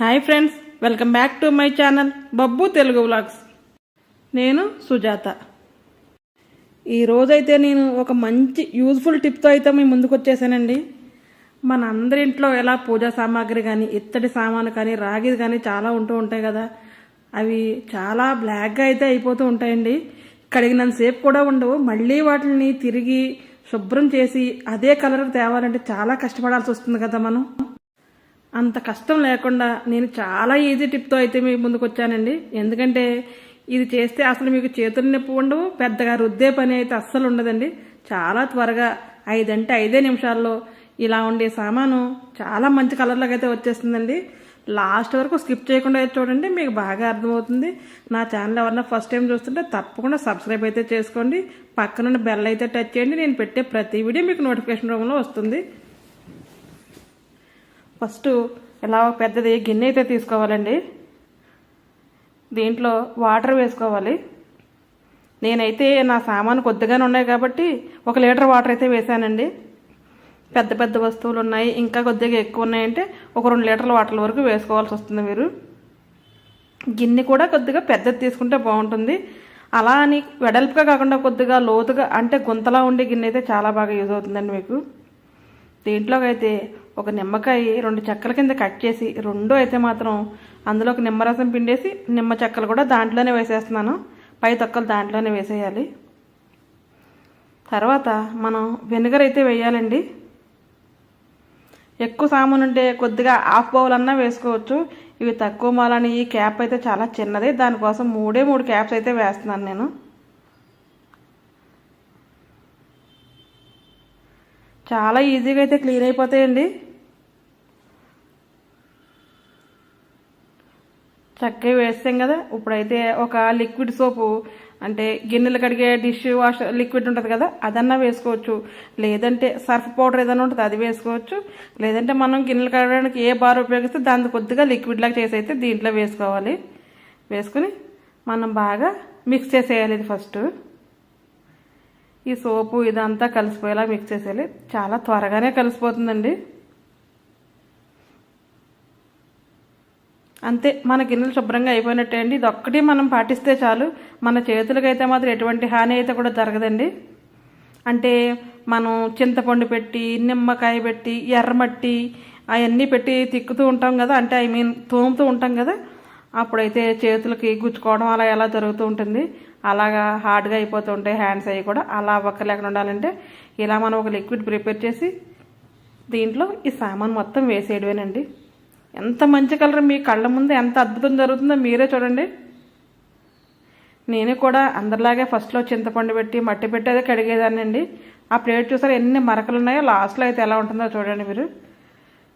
Hi friends welcome back to my channel Babbu Telugu vlogs. నేను సుజాత. ఈ రోజైతే నేను ఒక మంచి యూజ్ఫుల్ టిప్తో అయితే మీ ముందుకు వచ్చేసానండి. మన అందరి ఇంట్లో ఎలా పూజా సామాగ్రి కానీ ఇత్తడి సామాను కానీ రాగిది కానీ చాలా ఉంటూ ఉంటాయి కదా. అవి చాలా బ్లాక్గా అయితే అయిపోతూ ఉంటాయండి. కడిగినంత సేపు కూడా ఉండవు. మళ్ళీ వాటిని తిరిగి శుభ్రం చేసి అదే కలర్ తేవాలంటే చాలా కష్టపడాల్సి వస్తుంది కదా మనం. అంత కష్టం లేకుండా నేను చాలా ఈజీ టిప్తో అయితే మీకు ముందుకు వచ్చానండి. ఎందుకంటే ఇది చేస్తే అసలు మీకు చేతులు నొప్పి ఉండవు పెద్దగా రుద్దే పని అయితే అస్సలు ఉండదండి. చాలా త్వరగా ఐదంటే ఐదే నిమిషాల్లో ఇలా ఉండే సామాను చాలా మంచి కలర్లోకి అయితే వచ్చేస్తుందండి. లాస్ట్ వరకు స్కిప్ చేయకుండా అయితే చూడండి మీకు బాగా అర్థమవుతుంది. నా ఛానల్ ఎవరన్నా ఫస్ట్ టైం చూస్తుంటే తప్పకుండా సబ్స్క్రైబ్ అయితే చేసుకోండి. పక్కనున్న బెల్ అయితే టచ్ చేయండి. నేను పెట్టే ప్రతి వీడియో మీకు నోటిఫికేషన్ రూమ్లో వస్తుంది. ఫస్ట్ ఇలా పెద్దది గిన్నె అయితే తీసుకోవాలండి. దీంట్లో వాటర్ వేసుకోవాలి. నేనైతే నా సామాను కొద్దిగానే ఉన్నాయి కాబట్టి ఒక లీటర్ వాటర్ అయితే వేసానండి పెద్ద పెద్ద వస్తువులు ఉన్నాయి. ఇంకా కొద్దిగా ఎక్కువ ఉన్నాయంటే ఒక రెండు లీటర్ల వాటర్ వరకు వేసుకోవాల్సి వస్తుంది మీరు. గిన్నె కూడా కొద్దిగా పెద్దది తీసుకుంటే బాగుంటుంది. అలా అని వెడల్పుగా కాకుండా కొద్దిగా లోతుగా అంటే గుంతలా ఉండే గిన్నె అయితే చాలా బాగా యూజ్ అవుతుందండి మీకు. దీంట్లోకి అయితే ఒక నిమ్మకాయ రెండు చెక్కల కింద కట్ చేసి రెండు అయితే మాత్రం అందులో ఒక నిమ్మరసం పిండేసి నిమ్మ చెక్కలు కూడా దాంట్లోనే వేసేస్తున్నాను. పై తొక్కలు దాంట్లోనే వేసేయాలి. తర్వాత మనం వెనిగర్ అయితే వేయాలండి. ఎక్కువ సామాన్ ఉంటే కొద్దిగా హాఫ్ బౌల్ అన్నా వేసుకోవచ్చు. ఇవి తక్కువ మాలని ఈ క్యాప్ అయితే చాలా చిన్నది. దానికోసం మూడే మూడు క్యాప్స్ అయితే వేస్తున్నాను నేను. చాలా ఈజీగా అయితే క్లీన్ అయిపోతాయండి. చక్కగా వేస్తాం కదా. ఇప్పుడైతే ఒక లిక్విడ్ సోపు అంటే గిన్నెలు కడిగే డిష్ వాష్ లిక్విడ్ ఉంటుంది కదా అదన్నా వేసుకోవచ్చు. లేదంటే సర్ఫ్ పౌడర్ ఏదైనా ఉంటుంది అది వేసుకోవచ్చు. లేదంటే మనం గిన్నెలు కడగడానికి ఏ బార్ ఉపయోగిస్తే దాన్ని కొద్దిగా లిక్విడ్ లాగా చేసి అయితే దీంట్లో వేసుకోవాలి. వేసుకుని మనం బాగా మిక్స్ చేసేయాలి ఇది ఫస్ట్. ఈ సోపు ఇదంతా కలిసిపోయేలా మిక్స్ చేసేయాలి. చాలా త్వరగానే కలిసిపోతుందండి. అంతే మన గిన్నెలు శుభ్రంగా అయిపోయినట్టే అండి. ఇది ఒక్కటి మనం పాటిస్తే చాలు. మన చేతులకైతే మాత్రం ఎటువంటి హాని అయితే కూడా జరగదండి. అంటే మనం చింతపండు పెట్టి నిమ్మకాయ పెట్టి ఎర్రమట్టి అవన్నీ పెట్టి తిక్కుతూ ఉంటాం కదా. అంటే ఐ మీన్ తోముతూ ఉంటాం కదా. అప్పుడైతే చేతులకి గుచ్చుకోవడం అలా ఎలా జరుగుతూ ఉంటుంది. అలాగా హార్డ్గా అయిపోతూ ఉంటాయి హ్యాండ్స్ అవి కూడా అలా లేకుండా ఉండాలంటే ఇలా మనం ఒక లిక్విడ్ ప్రిపేర్ చేసి దీంట్లో ఈ సామాన్ మొత్తం వేసేయడమేనండి. ఎంత మంచి కలర్ మీ కళ్ళ ముందు ఎంత అద్భుతం జరుగుతుందో మీరే చూడండి. నేను కూడా అందరిలాగే ఫస్ట్లో చింతపండు పెట్టి మట్టి పెట్టి అదే అండి ఆ ప్లేట్ చూసారా ఎన్ని మరకలు ఉన్నాయో లాస్ట్లో అయితే ఎలా ఉంటుందో చూడండి మీరు.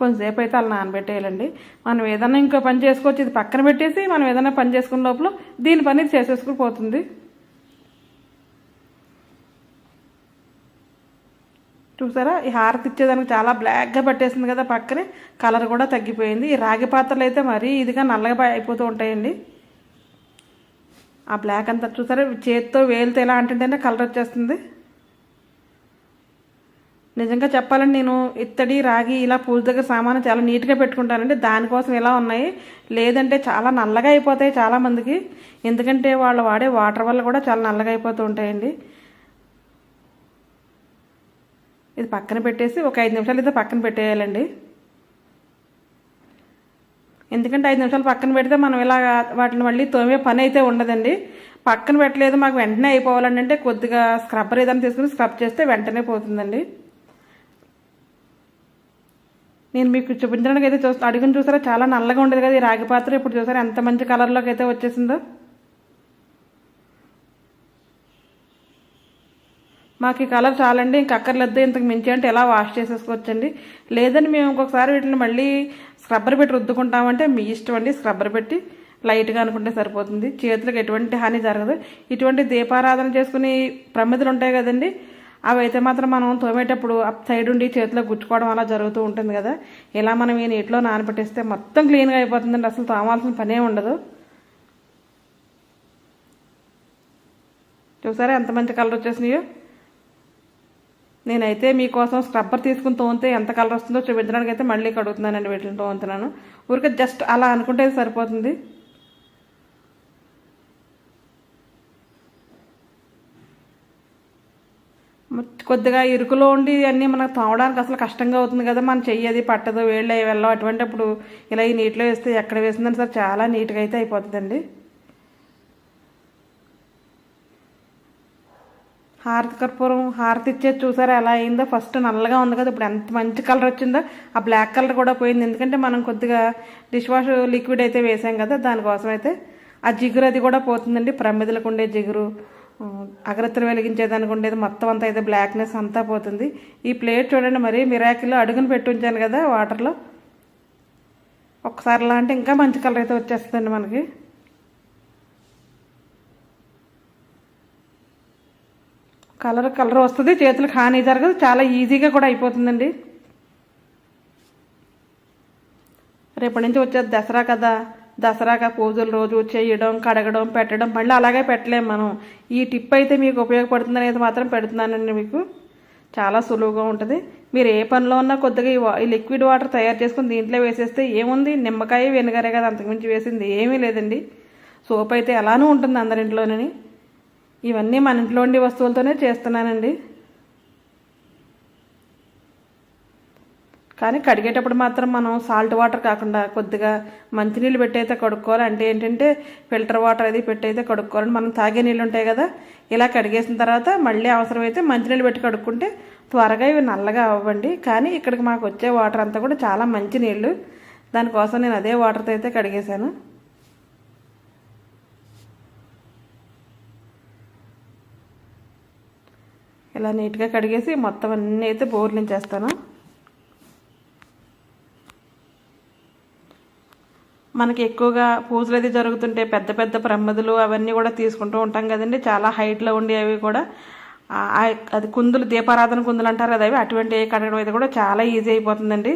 కొంచెంసేపు అయితే అలా నానబెట్టేయాలండి. మనం ఏదైనా ఇంకో పని చేసుకోవచ్చు ఇది పక్కన పెట్టేసి మనం ఏదైనా పని చేసుకున్న లోపల దీని పని ఇది చేసేసుకుని పోతుంది. చూసారా? ఈ హారతి ఇచ్చేదానికి చాలా బ్లాక్గా పట్టేసింది కదా పక్కనే. కలర్ కూడా తగ్గిపోయింది. ఈ రాగి పాత్రలు అయితే మరీ ఇదిగా నల్లగా అయిపోతూ ఉంటాయండి. ఆ బ్లాక్ అంతా చూసారా? చేతితో వేలితో ఎలా అంటుంటేనే కలర్ వచ్చేస్తుంది. నిజంగా చెప్పాలని నేను ఇత్తడి రాగి ఇలా పూజ దగ్గర సామాను చాలా నీట్గా పెట్టుకుంటానండి. దానికోసం ఇలా ఉన్నాయి. లేదంటే చాలా నల్లగా అయిపోతాయి చాలామందికి ఎందుకంటే వాళ్ళు వాడే వాటర్ వల్ల కూడా చాలా నల్లగా అయిపోతూ ఉంటాయండి. ఇది పక్కన పెట్టేసి ఒక ఐదు నిమిషాలు అయితే పక్కన పెట్టేయాలండి. ఎందుకంటే ఐదు నిమిషాలు పక్కన పెడితే మనం ఇలా వాటిని మళ్ళీ తోమే పని అయితే ఉండదండి. పక్కన పెట్టలేదు మాకు వెంటనే అయిపోవాలండి అంటే కొద్దిగా స్క్రబ్బర్ ఏదైనా తీసుకుని స్క్రబ్ చేస్తే వెంటనే పోతుందండి. నేను మీకు చూపించడానికి అయితే చూస్తా అడుగుని చూసారా? చాలా నల్లగా ఉండేది కదా ఈ రాగి పాత్ర. ఇప్పుడు చూసారా ఎంత మంచి కలర్లోకి అయితే వచ్చేసిందో? మాకు ఈ కలర్ చాలండి. ఇంక అక్కర్లేదు. ఇంతకు మించి అంటే ఎలా వాష్ చేసేసుకోవచ్చండి? లేదని మేము ఇంకొకసారి వీటిని మళ్ళీ స్క్రబ్బర్ పెట్టి రుద్దుకుంటామంటే మీ ఇష్టం అండి. స్క్రబ్బర్ పెట్టి లైట్గా అనుకుంటే సరిపోతుంది. చేతులకు ఎటువంటి హాని జరగదు. ఇటువంటి దీపారాధన చేసుకుని ప్రమిదలు ఉంటాయి కదండి. అవి అయితే మాత్రం మనం తోమేటప్పుడు అప్ సైడ్ ఉండి చేతిలో గుచ్చుకోవడం అలా జరుగుతూ ఉంటుంది కదా. ఇలా మనం ఈ నీటిలో నానబెట్టేస్తే మొత్తం క్లీన్గా అయిపోతుందండి. అసలు తోమాల్సిన పనే ఉండదు. చూసారా ఎంత మంచి కలర్ వచ్చేసినాయో? నేనైతే మీకోసం స్క్రబ్బర్ తీసుకుని తోమితే ఎంత కలర్ వస్తుందో చూపించడానికి అయితే మళ్ళీ కడుగుతున్నానండి వీటిని తోముతున్నాను. ఊరికే జస్ట్ అలా అనుకుంటే సరిపోతుంది. కొద్దిగా ఇరుకులో ఉండి అన్నీ మనకు తోమడానికి అసలు కష్టంగా అవుతుంది కదా. మనం చెయ్యది పట్టదు వేళ్ళు అవి వెళ్ళం అటువంటిప్పుడు ఇలా ఈ నీటిలో వేస్తే ఎక్కడ వేసిందని సార్ చాలా నీట్గా అయితే అయిపోతుందండి. హారతి కర్పూరం హారతి ఇచ్చేది చూసారా ఎలా అయిందో? ఫస్ట్ నల్లగా ఉంది కదా ఇప్పుడు ఎంత మంచి కలర్ వచ్చిందో. ఆ బ్లాక్ కలర్ కూడా పోయింది. ఎందుకంటే మనం కొద్దిగా డిష్ వాష్ లిక్విడ్ అయితే వేసాం కదా దానికోసం అయితే ఆ జిగురు అది కూడా పోతుందండి. ప్రమిదలకు ఉండే జిగురు. అగరత్తులు వెలిగించేదానికి ఉండేది. మొత్తం అంతా అయితే బ్లాక్నెస్ అంతా పోతుంది. ఈ ప్లేట్ చూడండి మరి మిరాకిల్లో అడుగును పెట్టి ఉంచాను కదా వాటర్లో ఒకసారి అంటే ఇంకా మంచి కలర్ అయితే వచ్చేస్తుందండి మనకి. కలర్ కలర్ వస్తుంది. చేతులకు హాని జరగదు. చాలా ఈజీగా కూడా అయిపోతుందండి. రేపటి నుంచి వచ్చేది దసరా కదా. దసరాగా పూజల రోజు చేయడం కడగడం పెట్టడం మళ్ళీ అలాగే పెట్టలేము మనం. ఈ టిప్ అయితే మీకు ఉపయోగపడుతుంది అనేది మాత్రం పెడుతున్నానండి మీకు. చాలా సులువుగా ఉంటుంది. మీరు ఏ పనిలో ఉన్నా కొద్దిగా ఈ లిక్విడ్ వాటర్ తయారు చేసుకుని దీంట్లో వేసేస్తే ఏముంది? నిమ్మకాయ వెనుగరే కదా అంతకుమించి వేసింది. ఏమీ లేదండి. సోప్ అయితే ఎలానూ ఉంటుంది అందరింట్లోనని. ఇవన్నీ మన ఇంట్లో ఉండే వస్తువులతోనే చేస్తున్నానండి. కానీ కడిగేటప్పుడు మాత్రం మనం సాల్ట్ వాటర్ కాకుండా కొద్దిగా మంచినీళ్ళు పెట్టయితే కడుక్కోవాలి. అంటే ఏంటంటే ఫిల్టర్ వాటర్ అది పెట్టయితే కడుక్కోవాలని మనం తాగే నీళ్ళు ఉంటాయి కదా ఇలా కడిగేసిన తర్వాత మళ్ళీ అవసరమైతే మంచినీళ్ళు పెట్టి కడుక్కుంటే త్వరగా ఇవి నల్లగా అవ్వండి. కానీ ఇక్కడికి మాకు వచ్చే వాటర్ అంతా కూడా చాలా మంచి నీళ్ళు. దానికోసం నేను అదే వాటర్తో అయితే కడిగేశాను. ఇలా నీట్గా కడిగేసి మొత్తం అన్నీ అయితే బోర్లించేస్తాను. మనకి ఎక్కువగా పూజలు అది జరుగుతుంటే పెద్ద పెద్ద ప్రమ్మదులు అవన్నీ కూడా తీసుకుంటూ ఉంటాం కదండి. చాలా హైట్లో ఉండి అవి కూడా అది కుందులు దీపారాధన కుందులు అంటారు కదా అవి అటువంటి కడగడం అయితే కూడా చాలా ఈజీ అయిపోతుందండి.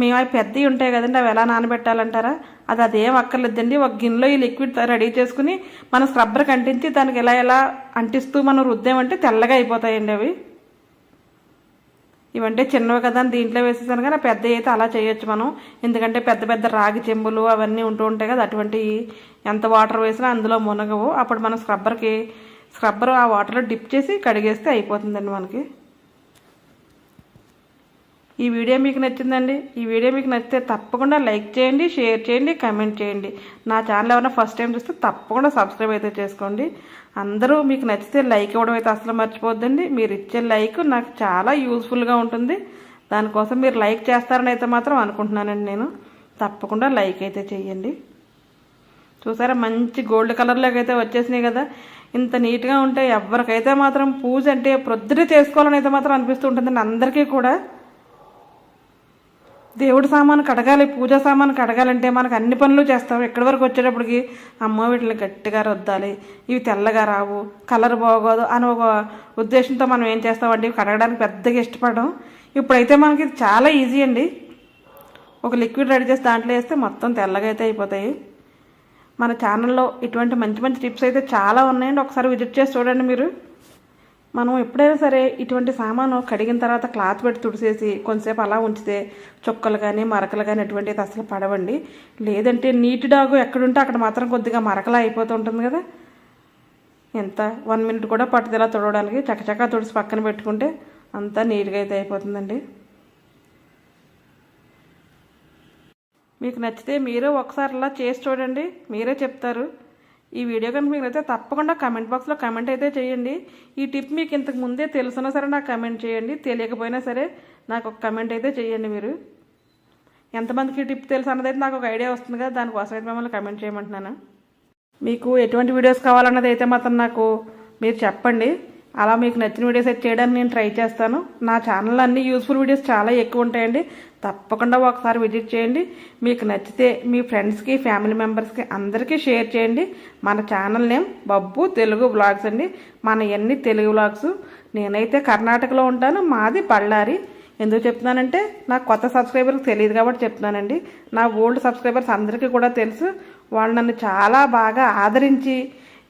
మేము అవి పెద్దవి ఉంటాయి కదండి అవి ఎలా నానబెట్టాలంటారా? అది అదేం అక్కర్లేదండి. ఒక గిన్నెలో ఈ లిక్విడ్ రెడీ చేసుకుని మనం స్క్రబ్బర్కి కంటించి దానికి ఎలా ఎలా అంటిస్తూ మనం రుద్దామంటే తెల్లగా అయిపోతాయండి అవి. ఇవంటే చిన్నవి కదా అని దీంట్లో వేసేసాను కానీ పెద్ద అయితే అలా చేయొచ్చు మనం. ఎందుకంటే పెద్ద పెద్ద రాగి చెంబులు అవన్నీ ఉంటూ ఉంటాయి కదా అటువంటి ఎంత వాటర్ వేసినా అందులో మునగవు. అప్పుడు మనం స్క్రబ్బర్కి స్క్రబ్బర్ ఆ వాటర్లో డిప్ చేసి కడిగేస్తే అయిపోతుందండి మనకి. ఈ వీడియో మీకు నచ్చిందండి? ఈ వీడియో మీకు నచ్చితే తప్పకుండా లైక్ చేయండి షేర్ చేయండి కమెంట్ చేయండి. నా ఛానల్ ఏమైనా ఫస్ట్ టైం చూస్తే తప్పకుండా సబ్స్క్రైబ్ అయితే చేసుకోండి. అందరూ మీకు నచ్చితే లైక్ ఇవ్వడం అయితే అసలు మర్చిపోద్దండి. మీరు ఇచ్చే లైక్ నాకు చాలా యూస్ఫుల్గా ఉంటుంది. దానికోసం మీరు లైక్ చేస్తారని అయితే మాత్రం అనుకుంటున్నానండి నేను. తప్పకుండా లైక్ అయితే చేయండి. చూసారా మంచి గోల్డ్ కలర్లోకి అయితే వచ్చేసినాయి కదా. ఇంత నీట్గా ఉంటే ఎవరికైతే మాత్రం పూజ అంటే ప్రొద్దుటే చేసుకోవాలని అయితే మాత్రం అనిపిస్తూ ఉంటుందండి. అందరికీ కూడా. దేవుడి సామాను కడగాలి పూజా సామాను కడగాలంటే మనకు అన్ని పనులు చేస్తాం. ఎక్కడి వరకు వచ్చేటప్పటికి అమ్మ వీటిని గట్టిగా రుద్దాలి. ఇవి తెల్లగా రావు కలర్ బాగోదు అని ఒక ఉద్దేశంతో మనం ఏం చేస్తామండి? కడగడానికి పెద్దగా ఇష్టపడడం. ఇప్పుడైతే మనకి చాలా ఈజీ అండి. ఒక లిక్విడ్ రెడీ చేసి దాంట్లో వేస్తే మొత్తం తెల్లగా అయితే అయిపోతాయి. మన ఛానల్లో ఇటువంటి మంచి మంచి టిప్స్ అయితే చాలా ఉన్నాయండి. ఒకసారి విజిట్ చేసి చూడండి మీరు. మనం ఎప్పుడైనా సరే ఇటువంటి సామాను కడిగిన తర్వాత క్లాత్ పెట్టి తుడిసేసి కొంతసేపు అలా ఉంచితే చుక్కలు కానీ మరకలు కానీ ఎటువంటిది అసలు పడవండి. లేదంటే నీటి డాగు ఎక్కడుంటే అక్కడ మాత్రం కొద్దిగా మరకలా అయిపోతూ ఉంటుంది కదా. ఎంత? వన్ మినిట్ కూడా పట్టుదల తుడవడానికి చకచకా తుడిసి పక్కన పెట్టుకుంటే అంతా నీట్గా అయితే అయిపోతుందండి. మీకు నచ్చితే మీరే ఒకసారి ఇలా చేసి చూడండి. మీరే చెప్తారు. ఈ వీడియో కనుక మీకు అయితే తప్పకుండా కమెంట్ బాక్స్లో కమెంట్ అయితే చేయండి. ఈ టిప్ మీకు ఇంతకు ముందే తెలుసున్నా సరే నాకు కమెంట్ చేయండి. తెలియకపోయినా సరే నాకు ఒక కమెంట్ అయితే చేయండి మీరు. ఎంతమందికి టిప్ తెలుసు అన్నది అయితే నాకు ఒక ఐడియా వస్తుంది కదా దానికోసం అయితే మిమ్మల్ని కమెంట్ చేయమంటున్నాను. మీకు ఎటువంటి వీడియోస్ కావాలన్నది అయితే మాత్రం నాకు మీరు చెప్పండి. అలా మీకు నచ్చిన వీడియోస్ అయితే చేయడానికి నేను ట్రై చేస్తాను. నా ఛానల్ అన్ని యూస్ఫుల్ వీడియోస్ చాలా ఎక్కువ ఉంటాయండి. తప్పకుండా ఒకసారి విజిట్ చేయండి. మీకు నచ్చితే మీ ఫ్రెండ్స్కి ఫ్యామిలీ మెంబర్స్కి అందరికీ షేర్ చేయండి. మన channel name Babbu Telugu blogs అండి. మన ఎన్ని తెలుగు బ్లాగ్స్ నేనైతే కర్ణాటకలో ఉంటాను మాది బళ్ళారి ఎందుకు చెప్తున్నానంటే నాకు కొత్త సబ్స్క్రైబర్కి తెలియదు కాబట్టి చెప్తున్నానండి. నా ఓల్డ్ సబ్స్క్రైబర్స్ అందరికీ కూడా తెలుసు. వాళ్ళు నన్ను చాలా బాగా ఆదరించి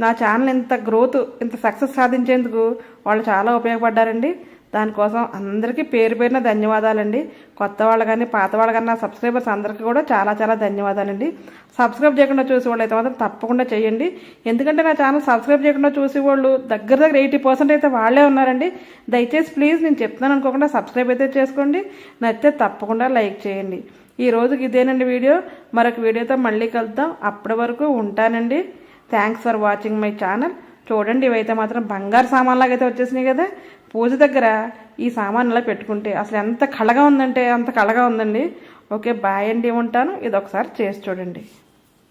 నా ఛానల్ ఇంత గ్రోత్ ఇంత సక్సెస్ సాధించేందుకు వాళ్ళు చాలా ఉపయోగపడ్డారండి. దానికోసం అందరికీ పేరు పేరున ధన్యవాదాలండి. కొత్త వాళ్ళు కానీ పాత వాళ్ళు కానీ నా సబ్స్క్రైబర్స్ అందరికీ కూడా చాలా చాలా ధన్యవాదాలండి. సబ్స్క్రైబ్ చేయకుండా చూసే వాళ్ళు అయితే మాత్రం తప్పకుండా చేయండి. ఎందుకంటే నా ఛానల్ సబ్స్క్రైబ్ చేయకుండా చూసే వాళ్ళు దగ్గర దగ్గర ఎయిటీ పర్సెంట్ అయితే వాళ్ళే ఉన్నారండి. దయచేసి ప్లీజ్ నేను చెప్తున్నాను అనుకోకుండా సబ్స్క్రైబ్ అయితే చేసుకోండి. నచ్చితే తప్పకుండా లైక్ చేయండి. ఈ రోజుకి ఇదేనండి వీడియో. మరొక వీడియోతో మళ్ళీ కలుద్దాం. అప్పటి వరకు ఉంటానండి. Thanks for watching my channel చూడండి ఇవైతే మాత్రం బంగారు సామాన్లాగా అయితే వచ్చేసినాయి కదా. పూజ దగ్గర ఈ సామాన్ ఇలా పెట్టుకుంటే అసలు ఎంత కళగా ఉందంటే అంత కళగా ఉందండి. ఓకే బాయ్ అండి ఉంటాను. ఇది ఒకసారి చేసి చూడండి.